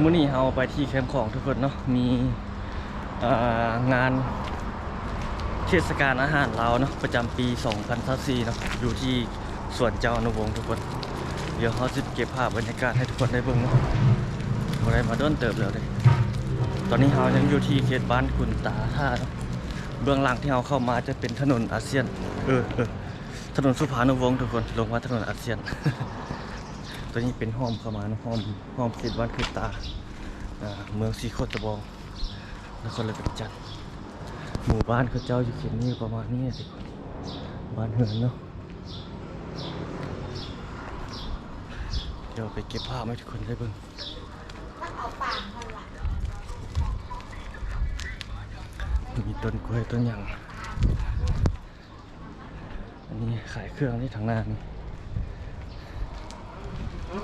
มื้อนี้เราไปที่แคมป์ของทุกคนเนาะมีงานเทศกาลอาหารลาวเนาะประจำปี 2024เนาะอยู่ที่สวนเจ้าอนุวงศ์ทุกคน เดี๋ยวเขาจะเก็บภาพบรรยากาศให้ทุกคนได้เบิ่งเนาะบ่ได้มาด้นเติบแล้วเลยตอนนี้เรายังอยู่ที่เขตบ้านคุณตาท่าเนาะเบื้องหลังที่เราเข้ามาจะเป็นถนนอาเซียน เออเออถนนสุภานุวงศ์ทุกคนลงมาถนนอาเซียน ตัวนี้เป็นห้อมเข้ามานะห้อมห้อมเขตบ้านคุณตาเมืองสีโคตรบองนครเลยเป็นจันทน์หมู่บ้านเขาเจ้าอยู่เขตนี้ประมาณนี้สิบ้านเหือนเนาะเดี๋ยวไปเก็บภาพให้ทุกคนได้เบิ่งมีต้นกล้วยต้นยังอันนี้ขายเครื่องที่ทางหน้านี่ ต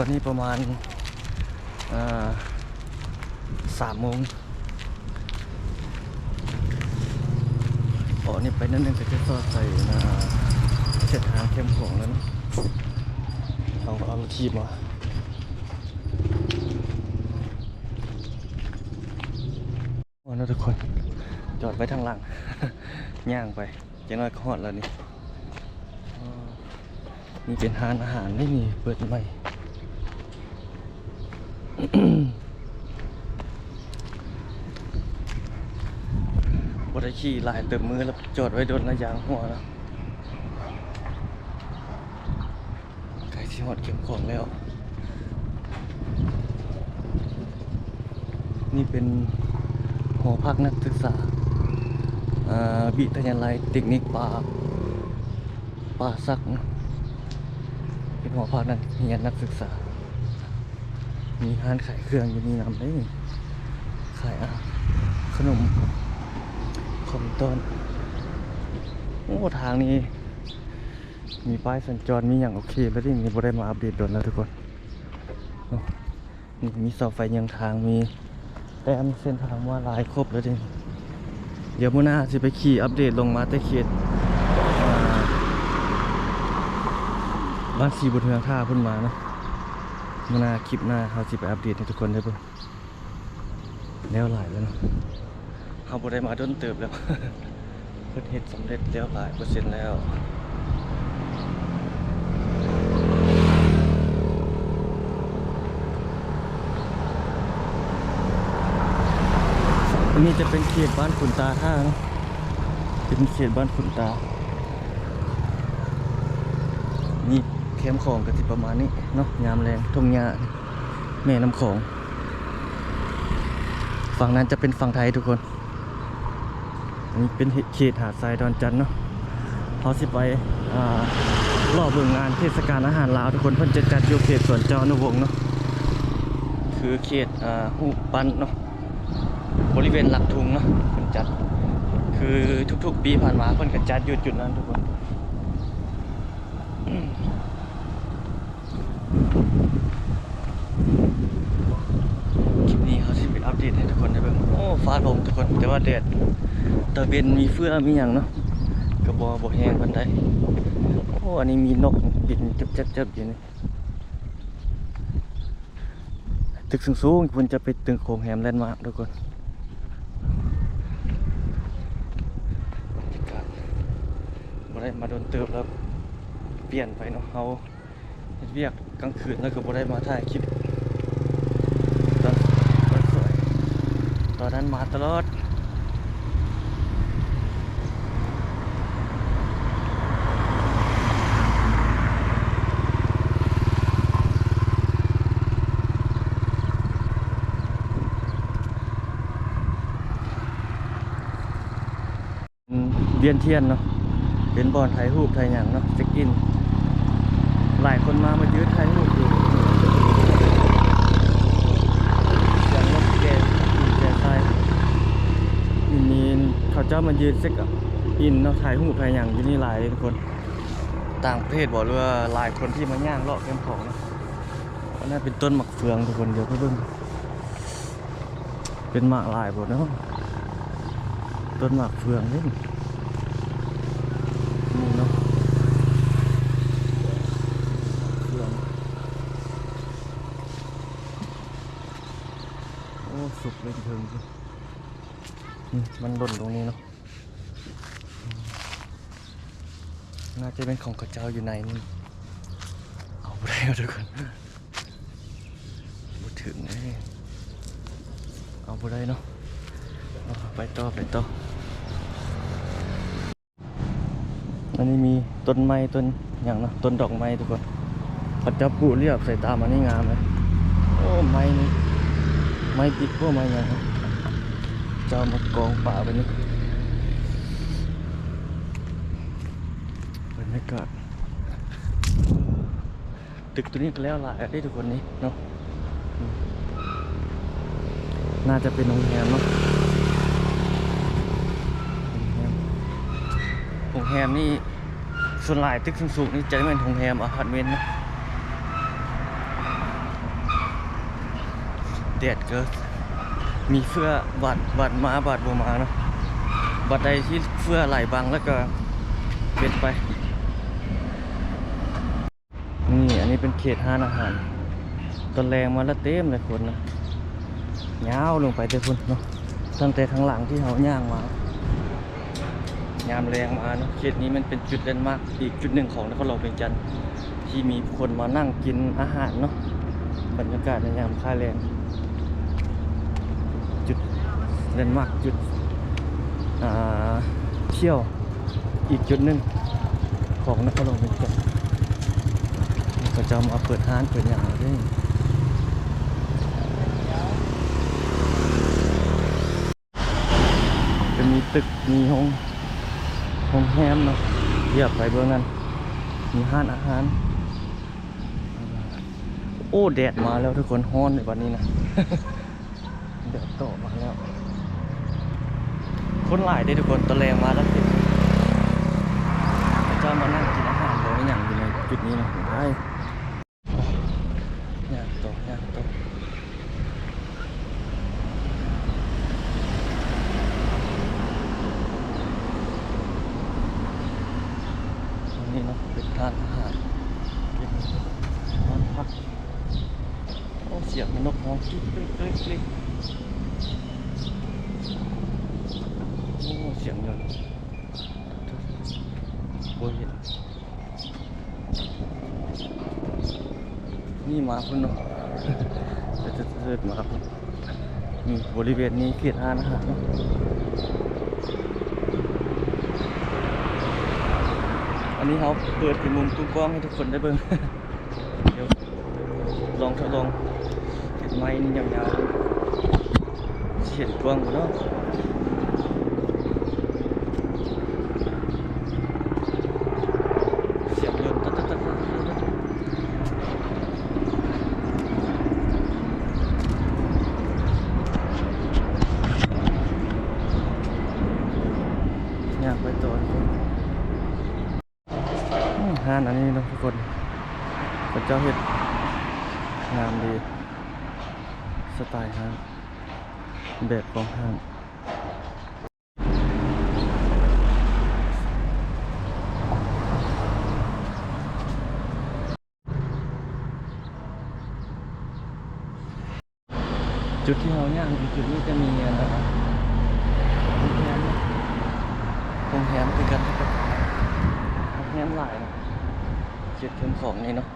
อนนี้ประมาณสามโมงอ๋อนี่ไปนั่นนึงก็จะซอใส่นะเส้นทางเข้มของแล้วนะเอาเอาทีบมาวันนี้ทุกคน จอดไว้ทางหลัง ย่างไปจะน้อยก็ฮอดแล้วนี่นี่เป็นร้านอาหารไม่มีเปิดใหม่บได้ขี่ลายเติมมือแล้วจอดไว้โดนระยางหัวแล้วใกล้ที่หอดเก็บของแล้ว นี่เป็นหอพักนักศึกษา อ่าบิทยาลัยเทคนิคป่าป่าสักนะเป็นหอพักนักเรียนนักศึกษา มีร้านขายเครื่องอยู่นี่นำได้ขายอาขนมคอมต้นโอ้ทางนี้ มีป้ายสัญจรมีอย่างโอเคแล้วที่มีบได้มาอัปเดตโดนแล้วทุกคนนี่มีเสาไฟยังทางมีแต้มเส้นทางว่าลายครบแล้วดิ เดี๋ยวมื่อหน้าสิไปขี่อัปเดตลงมาแต่เขตอ่าบ้านสีบุญเทืองท่าพุ่นมาเนาะมื่อหน้าคลิปหน้าเขาสิไปอัปเดตให้ทุกคนได้เบิ่งแล้วหลายแล้วเนาะเขาบ่ได้มาด้นเติบแล้วเพิ่นเฮ็ดสำเร็จแล้วหลายเปอร์เซ็นต์แล้ว อันนี้จะเป็นเขตบ้านขุนตาท่านะเป็นเขตบ้านขุนตา นี่แคมป์ของกติประมาณนี้เนาะยามแรงทงหญ้าแม่น้ำของ ฝั่งนั้นจะเป็นฝั่งไทยทุกคน อันนี้เป็นเขตหาดทรายดอนจันเนาะเขาสิไปอ่ารอบเบิ่งงานเทศกาลอาหารลาวทุกคนเพิ่นจะจัดอยู่เขตสวนจอนุวงเนาะคือเขตอ่าหูปันเนาะ ริเวณหลักทุงเนาะเพิ่นจัด คือทุกๆ ปีผ่านมาเพิ่นก็จัดอยู่จุดนั้นทุกคนคลิปนี้เขาสิไปอัปเดตให้ทุกคนได้เบิ่งโอ้ฟ้าลมทุกคนแต่ว่าแดดตะเวนมีเฟื่อมีหยังเนาะกระบอบแห้งปานใดโอ้อันนี้มีนกบินจับๆๆอยู่นี่ตึกสูงๆเพิ่นจะไปตึกโคงแฮมแลนด์มาร์คทุกคน บรรยากาศ ได้มาโดนเติบแล้วเปลี่ยนไปเนาะเฮาเฮ็ดเวียกกลางคืนแล้วก็บ่ได้มาถ่ายคลิปตอนตอนสวยตอนนั้นมาตลอดเวียนเทียนเนาะ เป็นบอนถ่ายรูปถ่ายหยังเนาะเช็คอิน หลายคนมามายืดถ่ายรูปอยู่เสียงรถแกแกใส่อินนีเขาเจ้ามายืนเซ็กอินเนาะถ่ายรูปถ่ายหยังอยู่นี่หลายคน ต่างประเทศบอกเลยว่าหลายคนที่มาย่างเลาะแคมป์ของเนาะอันนั้นเป็นต้นหมักเฟืองทุกคนเดี๋ยวเบิ่งเป็นหมากหลายหมดเนาะต้นหมากเฟืองนี่นี่เนาะ อื มมันหล่นตรงนี้เนาะอืมน่าจะเป็นของกระเจ้าอยู่ในนี่เอาไปได้ทุกคนพูดถึงเลยเอาไปได้เนาะเอาไปต่อไปต่ออันนี้มีต้นไม้ต้นอย่างเนาะต้นดอกไม้ทุกคนพระเจ้าปูเรียบใส่ตามันนี่งามเลยโอ้ไม้นี่ ไม้ติดพวกไม้อย่างครับจ้ามากองป่าไปนี่บรรยากาศตึกตัวนี้ก็แล้วหลายได้ทุกคนนี้เนาะน่าจะเป็นโรงแรมเนาะโรงแรมโรงแรมนี่ส่วนหลายตึกสูงๆนี่จะเป็นโรงแรมอพาร์ตเมนต์เนาะ ดดกิดมีเฟื่อบัดบัดมาบัดบัวมาเนาะบัดใดที่เฟื่อไหลบังแล้วก็เบ็ดไปนี่อันนี้เป็นเขตห้านอาหารตอนแรงมาแล้วเต็มเลยคนนะยาวลงไปเต็มคนเนาะตั้งแต่ข้างหลังที่เขาย่างมายามแรงมาเนาะเขตนี้มันเป็นจุดเด่นมากอีกจุดหนึ่งของนครหลวงเวียงจันทร์ที่มีคนมานั่งกินอาหารเนาะบรรยากาศในยามค่าแรง จุด เล่นมากจุดเที่ยวอีกจุดหนึ่งของนครหลวงเวียงจันก็จะมาเปิดห้านเปิดอย่างด้วยจะมีตึกมีห้องห้องแฮมเนาะเทียบไปเบื้องนั้น มีห้านอาหาร โอ้แดดมาแล้วทุกคนฮ้อนในวันนี้นะ เดี๋ยวต่อมาแล้ว คนหลายได้ทุกคนตะแรงมาแล้วเห็นเจ้ามานั่งกินอาหารตัวอย่างอยู่ในจุดนี้นะได้ย่างต่อย่างต่อตรงนี้เนาะเป็นทานอาหารเป็นร้านพักโอ้เสียงมันนกฮ้องกิ๊กกลิ๊กกลิ๊กกลิ๊ก โอ้เสียงเงินโอ้ยเห็นนี่หมาคุณเนาะจะจะเกิดหมาคุณนี่บ ริเวณนี้เขตห้านอาหารเนาะอันนี้เขาเปิดเป็นมุมกล้องให้ทุกคนได้เบิ่งเดี๋ยวลองทดลองเห็นไม้นี่ยาวๆเห็นกว้างกว่าเนาะ เสียงยนต์ตัดตัดตัดตัดตัดอยากไปต่อทุกคนอืมห้านอันนี้เนาะทุกคนพระ เจ้าเห็ดงามดี สไตล์ห้างแบบของห้างจุดที่เราย่างอยู่จุดนี้จะมีอะไรนะโรงแรมโรงแรมคือกันนะครับโรงแรมหลายนะจุดเทมของนี่เนาะ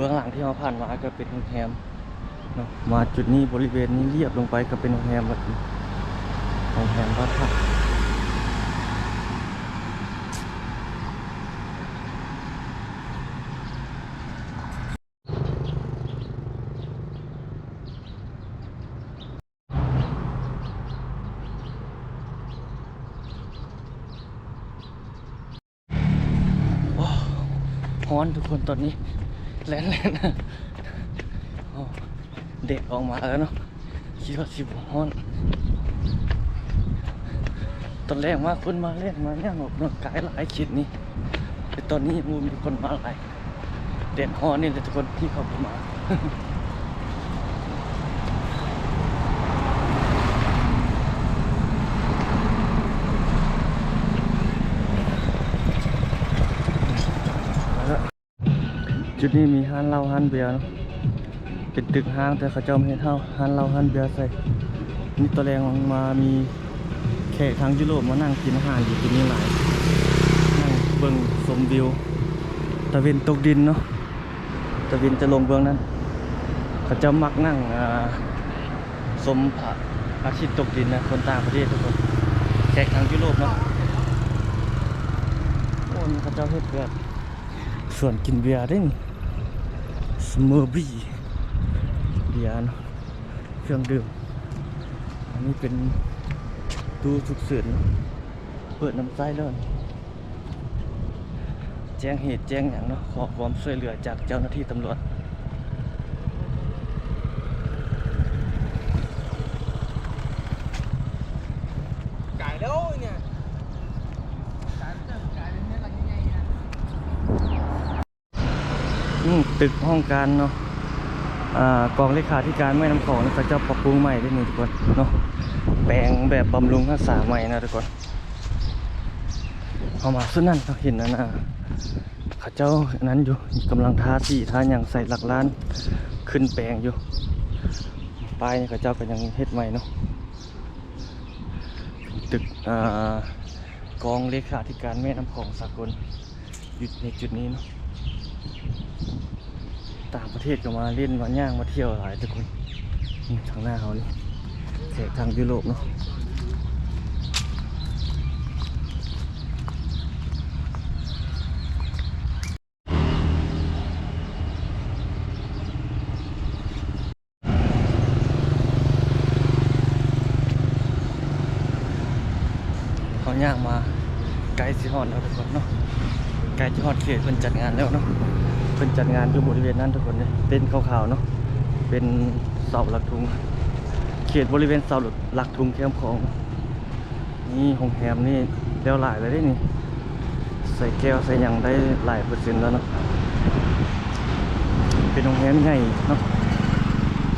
บื้องหลังที่เราผ่านมาก็เป็นโรงแรมเนาะมาจุดนี้บริเวณนี้เรียบลงไปก็เป็นโรงแรมแบบโรงแรมบ้านพักว้าวฮ้อนทุกคนตอนนี้ แล่นแล่นเด็กออกมาแล้วเนาะคิดว่าสิบห้อนตอนแรกมาคนมาเล่นมาเนี่ยออกกำลังกายหลายคิดนี่แต่ตอนนี้มูมีคนมาหลายเด็ดฮอนนี่เลยทุกคนที่เขามา จุดนี้มีห้านเหล้าห้านเบียร์เนาะเป็นตึกห้างแต่เขาเจ้าไม่เห็นเท่าห้านเหล้าห้านเบียร์ใส่นี่ตอนแรงมามีแขขทางยุโรปมานั่งกินอาหารอยู่ที่นี่หลายนั่งเบิ่งชมวิวตะเวนตกดินเนาะตะเวนจะลงเบื้องนั้นเขาจะมักนั่งอ่าชมพระอาทิตย์ตกดินนะคนต่างประเทศทุกคนแขกทางยุโรปเนาะโอ้นี่เขาเจ้าเฮ็ดแบบส่วนกินเบียร์ได้นี่ สมอร์บี้เบียร์เครื่องดื่ม อันนี้เป็นตู้ฉุกเฉินเนาะเปิดน้ำใจเลยแจ้งเหตุแจ้งอย่างเนาะขอความช่วยเหลือจากเจ้าหน้าที่ตำรวจไก่แล้วเนี่ยไก่เติมไก่เป็นเนื้อหลักยังไงเนี่ย อืม ตึกห้องการเนาะอ่ากองเลขาธิการแม่น้ำของนะเขาจะปรับปรุงใหม่ด้วยนี่ทุกคนเนาะแปลงแบบบำรุงรักษาใหม่นะทุกคนเอามาสุดนั่นเขาเห็นนะนะเขาเจ้านั้นอยู่กำลังทาสีทาอย่างใส่หลักล้านขึ้นแปลงอยู่ป้ายนี่เขาเจ้าก็ยังเฮ็ดใหม่เนาะตึกอกองเลขาธิการแม่น้ำของสากลอยู่ในจุดนี้เนาะ ต่างประเทศก็มาเล่นมาย่างมาเที่ยวหลายทุกคนทางหน้าเขานี่แขกทางยุโรปเนาะเขาย่างมาไกลสิฮอดแล้วทุกคนเนาะไกลสิฮอดเขตเพิ่นจัดงานแล้วเนาะ พิ่นจัดงานอยู่บริเวณนั้นทุกคนเลยเต้นขาวๆเนาะเป็นเสาหลักทุงเขตบริเวณเสาหลักทุงแคมของ นี่โรงแรมนี่เลี้ยวหลายเลยได้นี่ ใส่แก้วใส่ยังได้หลายเปอร์เซ็นต์แล้วเนาะเป็นโรงแรมใหญ่เนาะ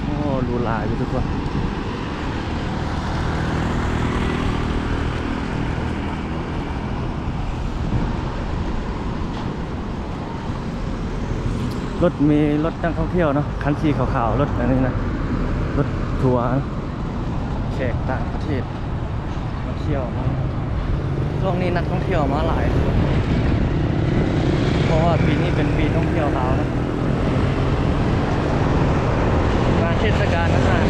โอ้รูหราอยู่ทุกคน รถมีรถนักท่องเที่ยวเนาะคันสีขาวๆรถอันนี้นะรถทัวร์แขกต่างประเทศมาเที่ยวมาช่วงนี้นักท่องเที่ยวมาหลาย เพราะว่าปีนี้เป็นปีท่องเที่ยวลาวนะงานเทศกาลอาหาร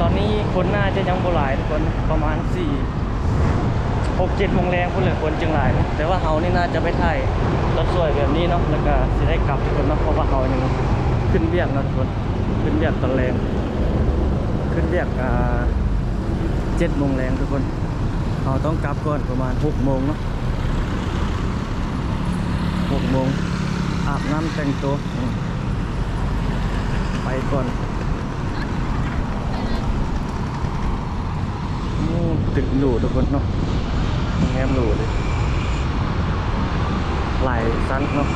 ตอนนี้คนน่าจะยังบ่หลายทุกคนประมาณสี่ หกเจ็ดโมงแรงคนเหลือคนจึงหลาย แต่ว่าเฮานี่น่าจะไปถ่ายรถสวยแบบนี้เนาะแล้วก็สิได้กลับทุกคนเนาะเพราะว่าเฮายังขึ้นเวียกนะทุกคนขึ้นเวียกตอนแรงขึ้นเวียกอ่าเจ็ดโมงแรงทุกคนเราต้องกลับก่อนประมาณหกโมงเนาะหกโมงอาบน้ำแต่งตัวไปก่อนตึกหรูทุกคนเนาะ โรงแรมรูเลยไหลายชั้นเนาะ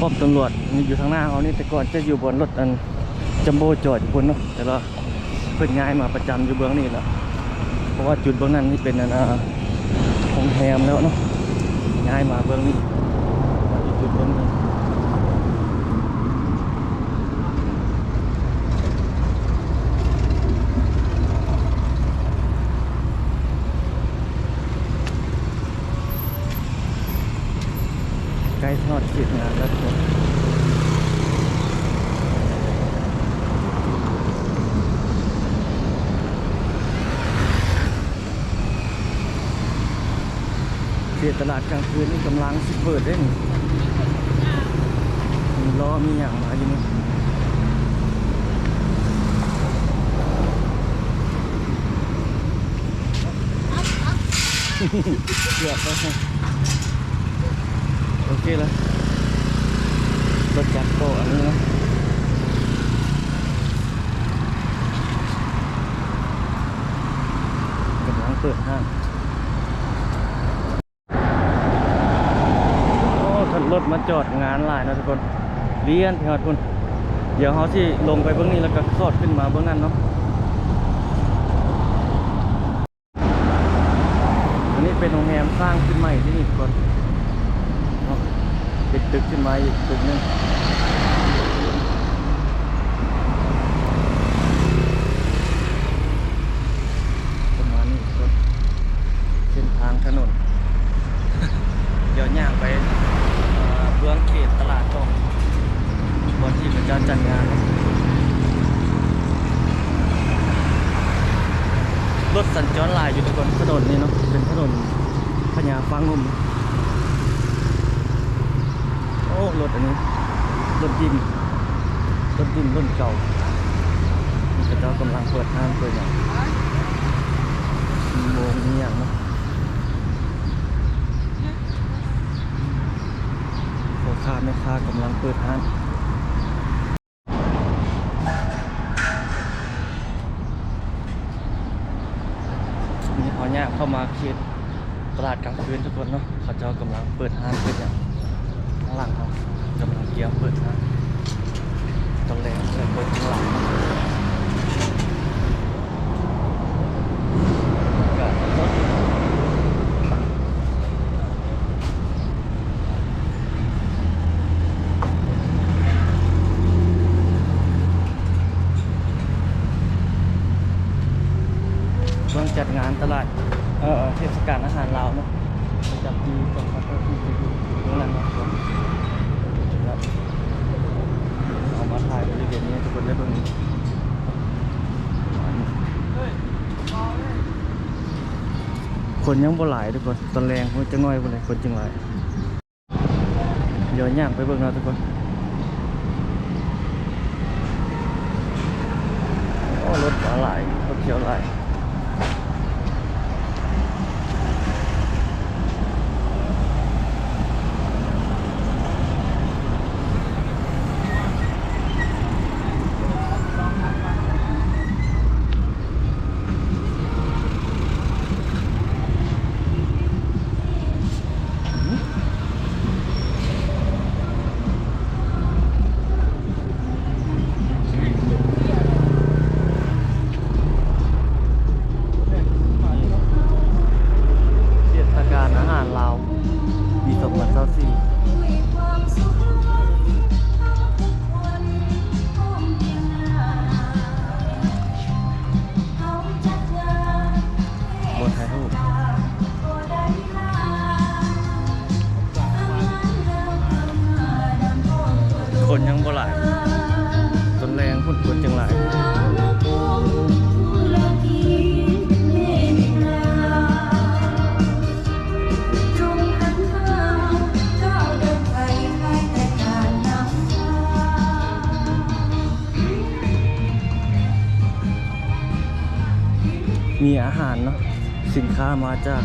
ป้อมตำรวจนี่อยู่ทางหน้าเขานี่แต่ก่อนจะอยู่บนรถอันจัมโบ้จอดอยู่บนเนาะแต่ละเพิ่นย้ายมาประจำอยู่เบื้องนี้แล้วเพราะว่าจุดเบื้องนั้นนี่เป็นอันอ่าโรงแรมแล้วเนาะย้ายมาเบื้องนี้จุดเบื้องนี้ อดเสร็จงานแล้วทุกคนเสียตลาดกลางคืนนี่กำลังสิเปิดได้นี่มีล้อมีอย่างมาอยู่นี่เกือบแล้ว โอเคเลยรถจักรโตอันนี้นะกำลังเปิดห้างโอ้ทันรถมาจอดงานหลายนะทุกคนเรียนพี่ฮอดคุณเดี๋ยวเขาที่ลงไปเบื้องนี้แล้วก็สอดขึ้นมาเบื้องนั้นเนาะอันนี้เป็นโรงแรมสร้างขึ้นใหม่ที่นี่ทุกคน เป็นตึกขึ้นมาอีกตึกนึงประมาณนี้รัเส้นทางถนน เดี๋ยวย่างไปเบื้องเขตตลาดก่อนวันที่มันจะจัดงานรถสัญจรหลายอยู่ทุกคนถนนนี่เนาะเป็นถนนพญาฟ้างลม อ้รถอันนี้รถดินรถดินรุ่นเก่าเจ้ากำลังเปิดห้างเปิดอย่างมีโมงมีอย่างนะพ่อค้าแม่ค้ากำลังเปิดห้างนี่เขาเนี่ยเข้ามาเขตตลาดกลางคืนทุกคนเนาะเขาเจ้ากำลังเปิดห้างเปิดอย่างางหลังเขากำลังเกียร์เปิดห้างตอนแรกจะเปิดข้างหลังเนาะก็ช่วงจัดงานตลาดเอ่อเทศกาลอาหารลาวเนาะประจำปี2564นั่นเนาะครับแล้วเอามาถ่ายบริเวณนี้ให้ทุกคนได้เบิ่งค นยังบ่หลายทุกคนตอนแรงคนจะง่อยบ่เลยคนจังไรยเดี๋ยวย่างไปเบิ่งเนาะทุกคน มีอาหารเนาะสินค้ามาจาก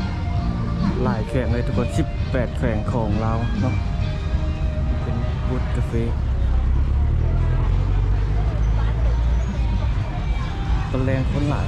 หลายแขวงเลยทุกคน 18 แขวงของเราเนาะเป็นบูธกาแฟตะแรงคนหลาย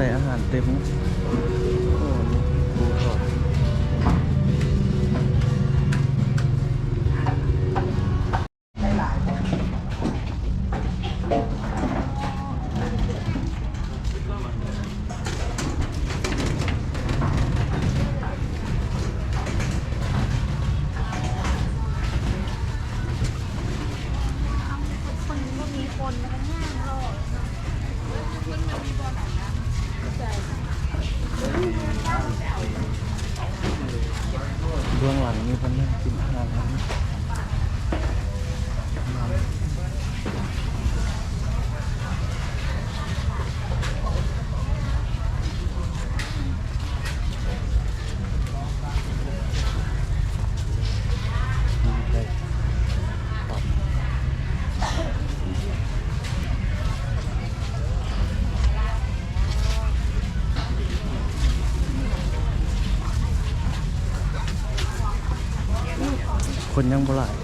ส่อาหารเต็ม คนยังบ่หลาย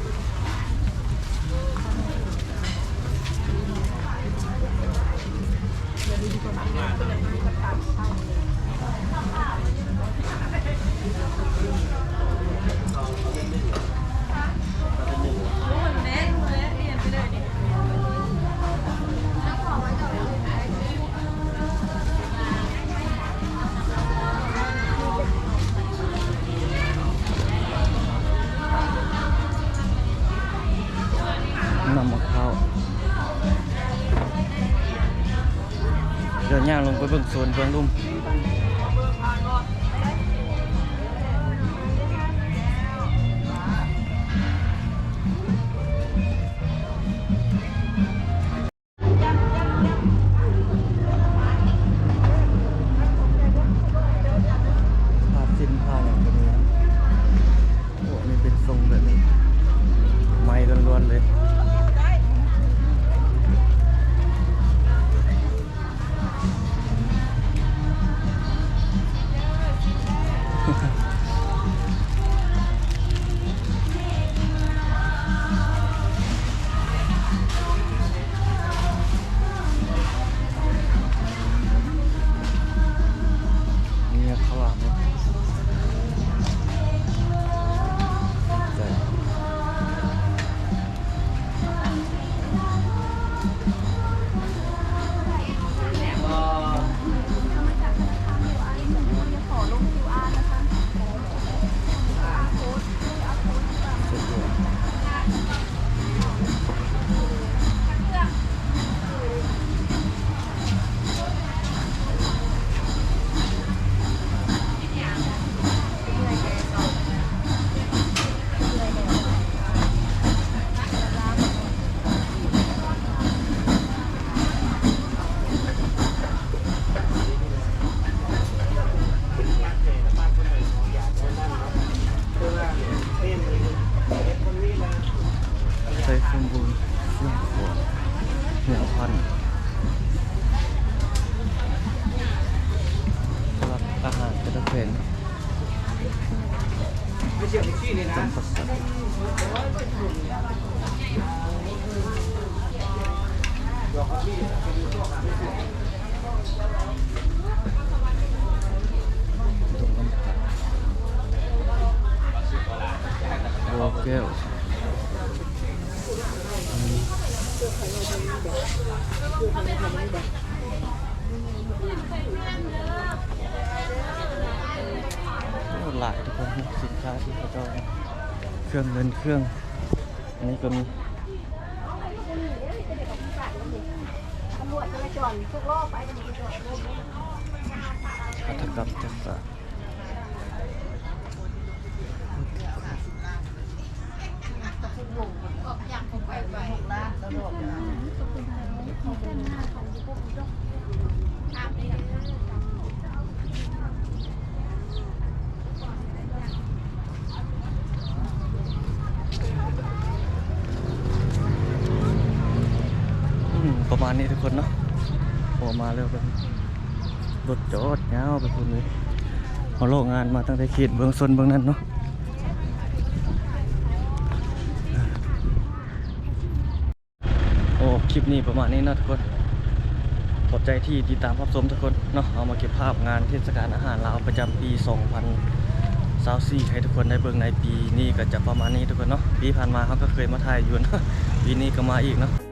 างลงไปเบิ่งโซนเบิ่งลุ่ม เหนียวพันสำหรับอาหารกระเพน ไม่เชื่อไม่ชี้เลยนะ จำปัสสัตตรงน้ำผักโอแก้ว หลายทุกคนสินค้าที่เขาจะเค รื่องเงินเครื่อง อันนี้ก็มีตำรวจจราจรทุกรอบไปตำรวจจราจรอัตกรรมจักษา อื มประมาณนี้ทุกคนเนาะพอมาแล้วเป็นรถจอดยาไปคุณเลยเอาโลกงานมาตั้งแต่เขตเบืองซนเบืองนั้นเนาะโอ้คลิปนี้ประมาณนี้นะทุกคนขอบใจที่ติดตามรับชมทุกคนเนาะเอามาเก็บภาพงานเทศกาลอาหารลาวประจำปี 2024ให้ทุกคนได้เบิ่งในปีนี้ก็จะประมาณนี้ทุกคนเนาะปีผ่านมาเขาก็เคยมาถ่ายอยู่นะปีนี้ก็มาอีกเนาะ